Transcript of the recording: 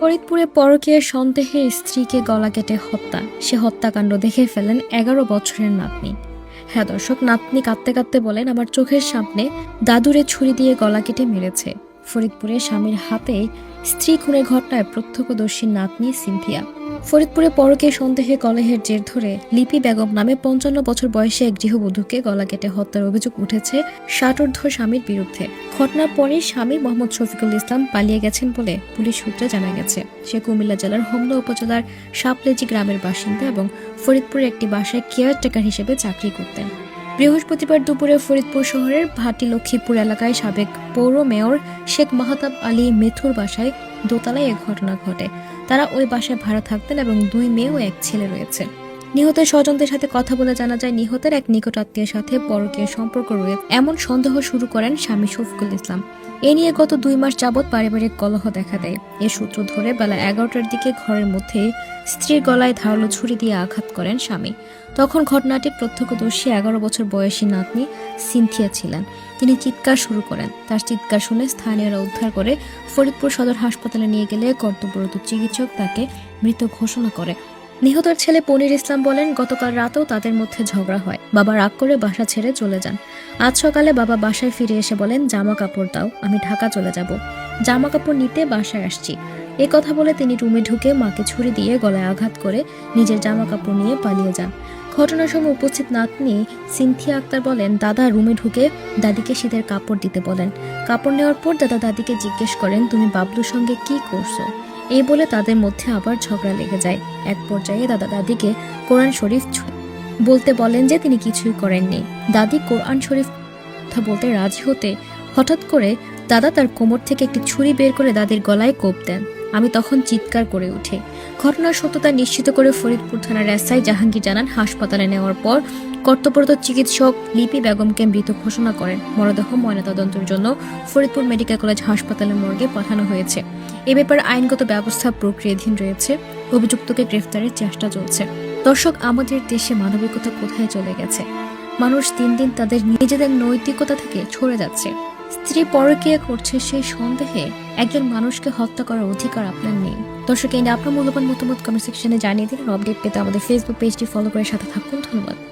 ফরিদপুরে পরকীয় সন্দেহে স্ত্রীকে গলা কেটে হত্যা। সে হত্যাকাণ্ড দেখে ফেলেন এগারো বছরের নাতনি। হ্যাঁ দর্শক, নাতনি কাঁদতে কাঁদতে বলেন, আমার চোখের সামনে দাদুরে ছুরি দিয়ে গলা কেটে মেরেছে। ফরিদপুরে স্বামীর হাতে স্ত্রী খুনের ঘটনায় প্রত্যক্ষদর্শী নাতনি সিনথিয়া। ফরিদপুরে পরকে সন্দেহে কলেহের জের ধরে লিপি বেগম নামে পঞ্চান্ন বছর বয়সে এক গৃহবধূকে গলা কেটে হত্যার অভিযোগ উঠেছে ষাটোর্ধ স্বামীর বিরুদ্ধে। ঘটনার পরে স্বামী মোহাম্মদ শফিকুল ইসলাম পালিয়ে গেছেন বলে পুলিশ সূত্রে জানা গেছে। সে কুমিল্লা জেলার হোমনা উপজেলার সাপলেজি গ্রামের বাসিন্দা এবং ফরিদপুরের একটি বাসায় কেয়ারটেকার হিসেবে চাকরি করতেন। বৃহস্পতিবার দুপুরে ফরিদপুর শহরের ভাটি লক্ষ্মীপুর এলাকায় সাবেক পৌর মেয়র শেখ মাহতাব আলী মেথুর বাসায় দোতলায় এ ঘটনা ঘটে। তারা ওই বাসায় ভাড়া থাকতেন এবং দুই মেয়ে ও এক ছেলে রয়েছে। নিহতের স্বজনদের সাথে কথা বলে জানা যায়, নিহতের এক নিকট আত্মীয়ের সাথে পরকীয় সম্পর্ক রয়েছে এমন সন্দেহ শুরু করেন স্বামী শফিকুল ইসলাম। এ নিয়ে গত দুই মাস যাবৎ পারিবারিক কলহ দেখা দেয়। এ সূত্র ধরে বেলা এগারোটার দিকে ঘরের মধ্যে স্ত্রীর গলায় ধারালো ছুরি দিয়ে আঘাত করেন স্বামী। তখন ঘটনাটির প্রত্যক্ষদর্শী এগারো বছর বয়সী নাতনি সিনথিয়া ছিলেন। তিনি চিৎকার শুরু করেন। তার চিৎকার শুনে স্থানীয়রা উদ্ধার করে ফরিদপুর সদর হাসপাতালে নিয়ে গেলে কর্তব্যরত চিকিৎসক তাকে মৃত ঘোষণা করে। নিহতের ছেলে পনির ইসলাম বলেন, গতকাল রাতেও তাদের মধ্যে ঝগড়া হয়। বাবা রাগ করে বাসা ছেড়ে চলে যান। আজ সকালে বাবা বাসায় ফিরে এসে বলেন জামা কাপড় দাও, আমি ঢাকা চলে যাব। জামা কাপড় নিতে বাসায় আসছি। এ কথা বলে তিনি রুমে ঢুকে মাকে ছুরি দিয়ে গলায় আঘাত করে নিজের জামা কাপড় নিয়ে পালিয়ে যান। ঘটনার সময় উপস্থিত নাতনি সিনথিয়া আক্তার বলেন, দাদা রুমে ঢুকে দাদিকে শীতের কাপড় দিতে বলেন। কাপড় নেওয়ার পর দাদা দাদিকে জিজ্ঞেস করেন, তুমি বাবলুর সঙ্গে কি করছ? এই বলে তাদের মধ্যে আবার ঝগড়া লেগে যায়। এক পর্যায়ে দাদা দাদিকে কোরআন শরীফ বলতে বলেন যে তিনি কিছুই করেননি। দাদি কোরআন শরীফ কথা বলতে রাজি হতে হঠাৎ করে দাদা তার কোমর থেকে একটি ছুরি বের করে দাদির গলায় কোপ দেন। আমি তখন চিৎকার করে উঠে। ঘটনার সত্যতা নিশ্চিত করে ফরিদপুর থানার এসআই জাহাঙ্গীর জানান, হাসপাতালে নেওয়ার পর কর্তব্যরত চিকিৎসক লিপি বেগমকে মৃত ঘোষণা করেন। মরদেহ ময়নাতদন্তের জন্য ফরিদপুর মেডিকেল কলেজ হাসপাতালের মর্গে পাঠানো হয়েছে। এ ব্যাপারে আইনগত ব্যবস্থা প্রক্রিয়াধীন রয়েছে। অভিযুক্তকে গ্রেফতারের চেষ্টা চলছে। দর্শক, আমাদের দেশে মানবিকতা কোথায় চলে গেছে? মানুষ দিন দিন তাদের নিজেদের নৈতিকতা থেকে ছড়ে যাচ্ছে। স্ত্রী পরকীয়া করছে সেই সন্দেহে একজন মানুষকে হত্যা করার অধিকার আপনার নেই। দর্শক, এই আপনার মূল্যবান মতামত কমেন্ট সেকশনে জানিয়ে দিন। আপডেট পেতে আমাদের ফেসবুক পেজটি ফলো করে সাথে থাকুন। ধন্যবাদ।